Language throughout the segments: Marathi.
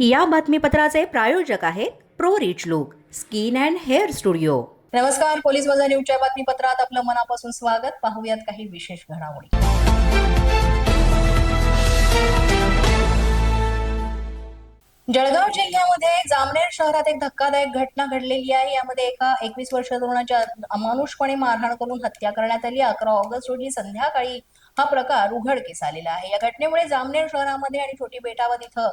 या बातमीपत्राचे प्रायोजक आहेत pro rich look skin and hair studio. नमस्कार पोलीस बाजार न्यूजच्या बातमीपत्रात आपलं मनापासून स्वागत. पाहूयात काही विशेष घडामोडी. जळगाव जिल्ह्यामध्ये जामनेर शहरात एक धक्कादायक घटना घडलेली आहे. यामध्ये एका एकवीस वर्ष तरुणाच्या अमानुषपणे मारहाण करून हत्या करण्यात आली. अकरा ऑगस्ट रोजी संध्याकाळी हा प्रकार उघडकीस आलेला आहे. या घटनेमुळे जामनेर शहरामध्ये आणि छोटी बेटावत इथं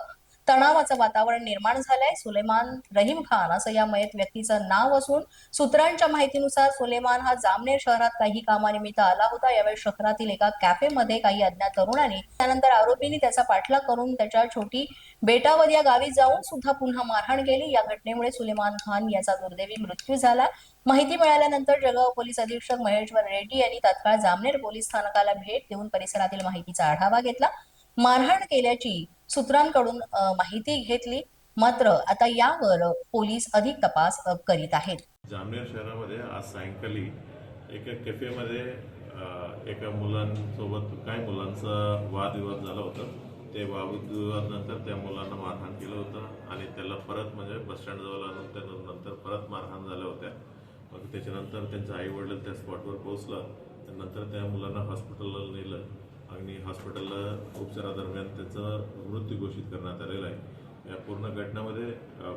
तणावाचं वातावरण निर्माण झालंय. सुलेमान रहीम खान असं या मयत व्यक्तीचं नाव असून सूत्रांच्या माहितीनुसार सुलेमान हा जामनेर शहरात काही कामानिमित्त आला होता. यावेळी शहरातील एका कॅफेमध्ये काही अज्ञात तरुणांनी त्यानंतर आरोपींनी त्याचा पाठलाग करून त्याच्या छोटी बेटावर या गावी जाऊन सुद्धा पुन्हा मारहाण केली. या घटनेमुळे सुलेमान खान याचा दुर्दैवी मृत्यू झाला. माहिती मिळाल्यानंतर जळगाव पोलीस अधीक्षक महेश्वर रेड्डी यांनी तात्काळ जामनेर पोलीस स्थानकाला भेट देऊन परिसरातील माहितीचा आढावा घेतला. मारहाण केल्याची सूत्रांकडून माहिती घेतली. मात्र आता यावर पोलीस अधिक तपास करीत आहेत. जामनेर शहरामध्ये आज सायंकाळी एका कॅफेमध्ये एका मुलांसोबत काही मुलांचा वादविवाद झाला होता ते वादविवाद नंतर त्या मुलांना मारहाण केलं होतं आणि त्याला परत म्हणजे बसस्टँड जवळ आणून त्या नंतर परत मारहाण झाल्या होत्या. मग त्याच्यानंतर त्यांचं आई वडील त्या स्पॉटवर पोहोचलं त्यानंतर त्या मुलांना हॉस्पिटलला नेलं. आणि हॉस्पिटलला उपचारादरम्यान त्याचा मृत्यू घोषित करण्यात आलेला आहे. या पूर्ण घटनेमध्ये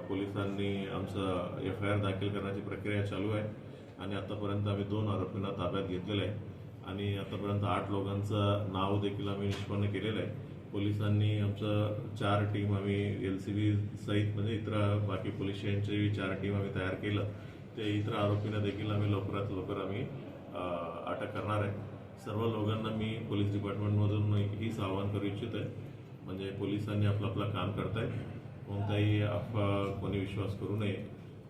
पोलिसांनी आमचं एफ आय आर दाखल करण्याची प्रक्रिया चालू आहे आणि आतापर्यंत आम्ही दोन आरोपींना ताब्यात घेतलेलं आहे. आणि आतापर्यंत आठ लोकांचं नाव देखील आम्ही निष्पन्न केलेलं आहे. पोलिसांनी आमचं चार टीम आम्ही एल सी बी सहित म्हणजे इतर बाकी पोलीस स्टेशनची चार टीम आम्ही तयार केलं. ते इतर आरोपींना देखील आम्ही लवकरात लवकर आम्ही अटक करणार आहे. सर्व लोकांना मी पोलीस डिपार्टमेंटमधून हीच आवाहन करू इच्छित आहे. म्हणजे पोलिसांनी आपलं आपलं काम करतायत. कोणताही अफवा कोणी विश्वास करू नये.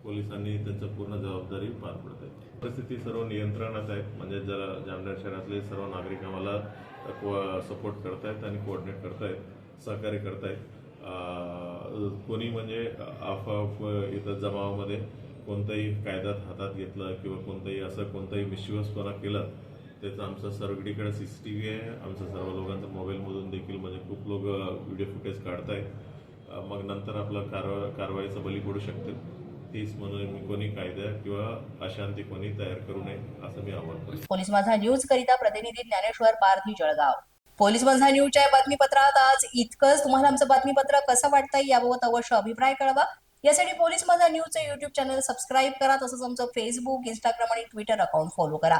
पोलिसांनी त्यांचं पूर्ण जबाबदारी पार पडत आहे परिस्थिती सर्व नियंत्रणात आहेत म्हणजे जरा जामनेर शहरातले सर्व नागरिक आम्हाला सपोर्ट करतायत आणि कोऑर्डिनेट करतायत. सहकार्य करतायत. कोणी म्हणजे अफवा इथं जमावामध्ये कोणताही कायद्यात हातात घेतलं किंवा कोणताही असं कोणताही विश्वासपणा केला त्याचं आमचा सर्वकडीकडे सी सी टी व्ही आहे. आमचं सर्व लोकांचा मोबाईलमधून देखील म्हणजे खूप लोक व्हिडिओ फुटेज काढताय मग नंतर आपलं कारवा कारवाईचा बली पडू शकते. तीच म्हणून मी कोणी कायदा किंवा अशांती कोणी तयार करू नये असं मी आवाहन करतो. पोलीस माझा न्यूज करिता प्रतिनिधी ज्ञानेश्वर पारधी जळगाव. पोलीस माझा न्यूजच्या बातमीपत्रात आज इतकंच. तुम्हाला आमचं बातमीपत्र कसं वाटतंय याबाबत अवश्य अभिप्राय कळवा. यासाठी पोलीस माझा न्यूजचं युट्यूब चॅनल सबस्क्राईब करा. तसंच आमचं फेसबुक इंस्टाग्राम आणि ट्विटर अकाउंट फॉलो करा.